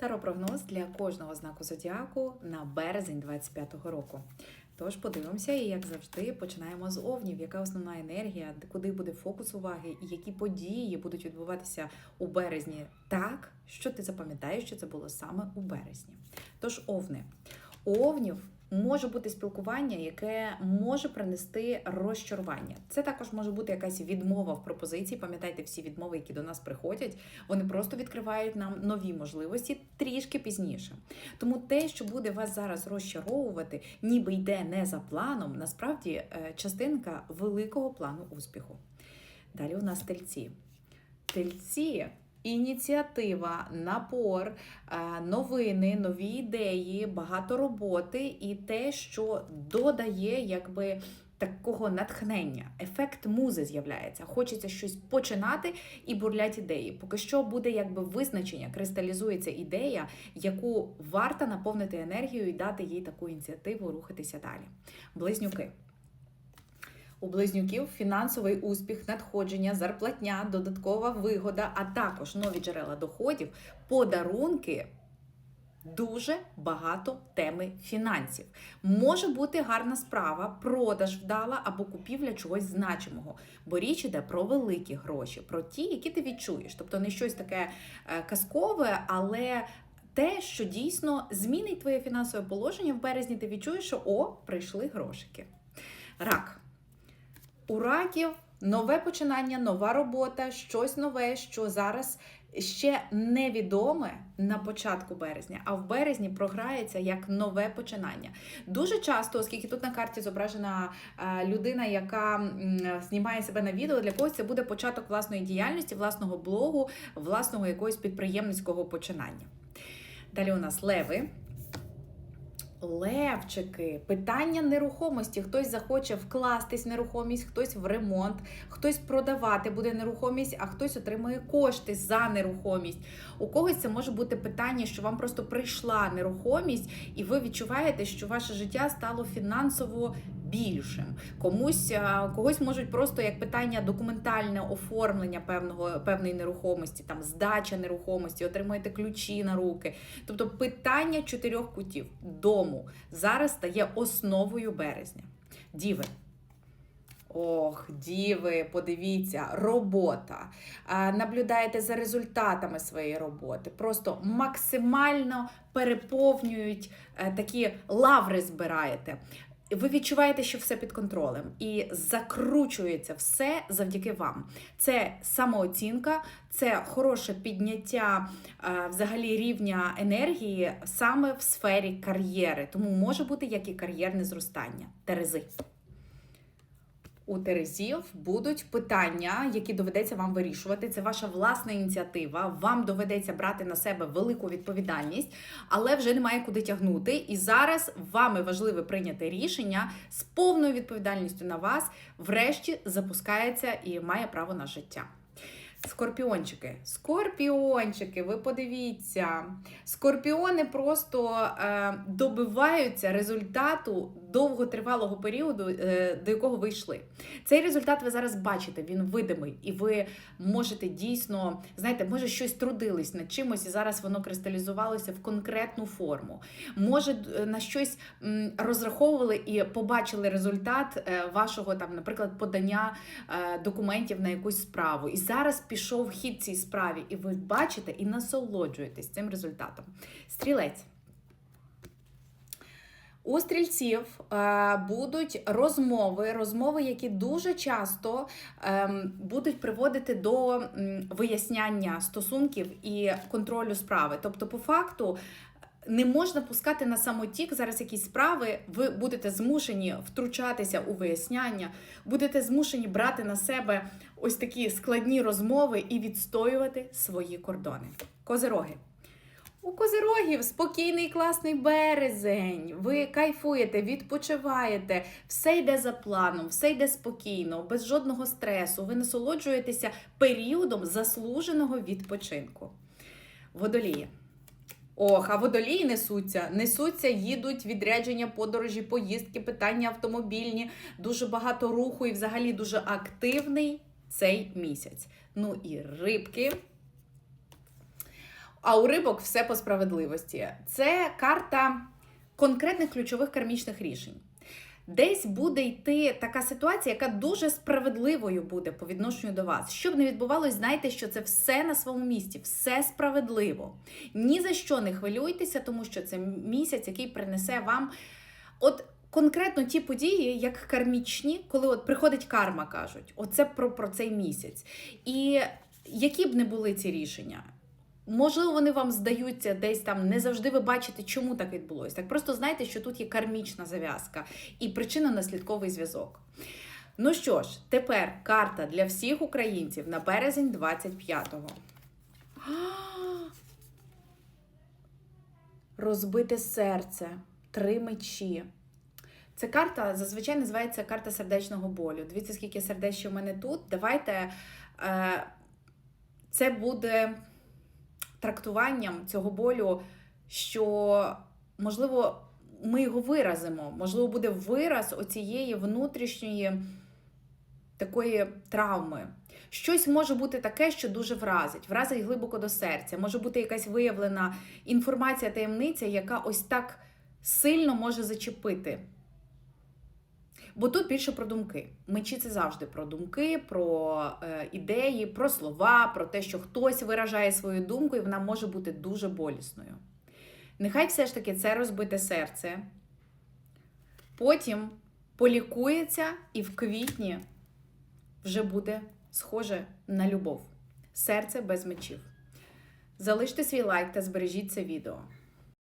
Таропрогноз для кожного знаку зодіаку на березень 25-го року. Тож подивимося, і як завжди, починаємо з овнів. Яка основна енергія, куди буде фокус уваги, і які події будуть відбуватися у березні так, що ти запам'ятаєш, що це було саме у березні. Тож, овни. У овнів може бути спілкування, яке може принести розчарування. Це також може бути якась відмова в пропозиції. Пам'ятайте, всі відмови, які до нас приходять, вони просто відкривають нам нові можливості трішки пізніше. Тому те, що буде вас зараз розчаровувати, ніби йде не за планом, насправді е, частинка великого плану успіху. Далі у нас тельці. Тельці. Ініціатива, напор, е, новини, нові ідеї, багато роботи і те, що додає якби такого натхнення. Ефект музи з'являється. Хочеться щось починати і бурлять ідеї. Поки що буде якби визначення, кристалізується ідея, яку варто наповнити енергією і дати їй таку ініціативу рухатися далі. Близнюки. У близнюків фінансовий успіх, надходження, зарплатня, додаткова вигода, а також нові джерела доходів, подарунки. Дуже багато теми фінансів. Може бути гарна справа, продаж вдала або купівля чогось значимого. Бо річ іде про великі гроші, про ті, які ти відчуєш. Тобто не щось таке е, казкове, але те, що дійсно змінить твоє фінансове положення в березні, ти відчуєш, що о, прийшли грошики. Рак. У раків нове починання, нова робота, щось нове, що зараз ще невідоме на початку березня, а в березні програється як нове починання. Дуже часто, оскільки тут на карті зображена е, людина, яка знімає себе на відео, для когось це буде початок власної діяльності, власного блогу, власного якогось підприємницького починання. Далі у нас леви. Левчики, питання нерухомості. Хтось захоче вкластись в нерухомість, хтось в ремонт, хтось продавати буде нерухомість, а хтось отримує кошти за нерухомість. У когось це може бути питання, що вам просто прийшла нерухомість, і ви відчуваєте, що ваше життя стало фінансово більшим. Комусь когось можуть просто як питання документальне оформлення певного певної нерухомості, там здача нерухомості, отримуєте ключі на руки. Тобто питання чотирьох кутів дому зараз стає основою березня. Діви. Ох, діви, подивіться, робота. Наблюдаєте за результатами своєї роботи. Просто максимально переповнюють е, такі лаври збираєте. Ви відчуваєте, що все під контролем, і закручується все завдяки вам. Це самооцінка, це хороше підняття е, взагалі рівня енергії саме в сфері кар'єри. Тому може бути як і кар'єрне зростання. Терези. У Терезів будуть питання, які доведеться вам вирішувати. Це ваша власна ініціатива. Вам доведеться брати на себе велику відповідальність, але вже немає куди тягнути. І зараз вами важливе прийняти рішення з повною відповідальністю на вас, врешті запускається і має право на життя. Скорпіончики, скорпіончики, ви подивіться, скорпіони просто е, добиваються результату довготривалого періоду, е, до якого ви йшли. Цей результат ви зараз бачите, він видимий, і ви можете дійсно, знаєте, може щось трудились над чимось, і зараз воно кристалізувалося в конкретну форму. Може, е, на щось розраховували і побачили результат е, вашого там, наприклад, подання документів на якусь справу. І зараз пішов хід цій справі, і ви бачите і насолоджуєтесь цим результатом. Стрілець. У стрільців е, будуть розмови, розмови, які дуже часто ем, будуть приводити до виясняння стосунків і контролю справи. Тобто, по факту. Не можна пускати на самотік зараз якісь справи. Ви будете змушені втручатися у виясняння, будете змушені брати на себе ось такі складні розмови і відстоювати свої кордони. Козироги. У козирогів спокійний класний березень. Ви кайфуєте, відпочиваєте, все йде за планом, все йде спокійно, без жодного стресу. Ви насолоджуєтеся періодом заслуженого відпочинку. Водолії. Ох, а водолії несуться, несуться, їдуть відрядження, подорожі, поїздки, питання автомобільні, дуже багато руху і взагалі дуже активний цей місяць. Ну і рибки. А у рибок все по справедливості. Це карта конкретних ключових кармічних рішень. Десь буде йти така ситуація, яка дуже справедливою буде по відношенню до вас. Щоб не відбувалось, знайте, що це все на своєму місці, все справедливо. Ні за що не хвилюйтеся, тому що це місяць, який принесе вам от конкретно ті події, як кармічні, коли от приходить карма, кажуть. Оце про, про цей місяць. І які б не були ці рішення. Можливо, вони вам здаються десь там, не завжди ви бачите, чому так відбулося. Так просто знайте, що тут є кармічна зав'язка і причинно-наслідковий зв'язок. Ну що ж, тепер карта для всіх українців на березень 25-го. Розбите серце, три мечі. Ця карта зазвичай називається карта сердечного болю. Дивіться, скільки сердець в мене тут. Давайте е, це буде трактуванням цього болю, що, можливо, ми його виразимо, можливо, буде вираз оцієї внутрішньої такої травми. Щось може бути таке, що дуже вразить, вразить глибоко до серця. Може бути якась виявлена інформація, таємниця, яка ось так сильно може зачепити. Бо тут більше про думки. Мечі це завжди про думки, про е, ідеї, про слова, про те, що хтось виражає свою думку, і вона може бути дуже болісною. Нехай все ж таки це розбите серце. Потім полікується і в квітні вже буде схоже на любов. Серце без мечів. Залиште свій лайк та збережіть це відео.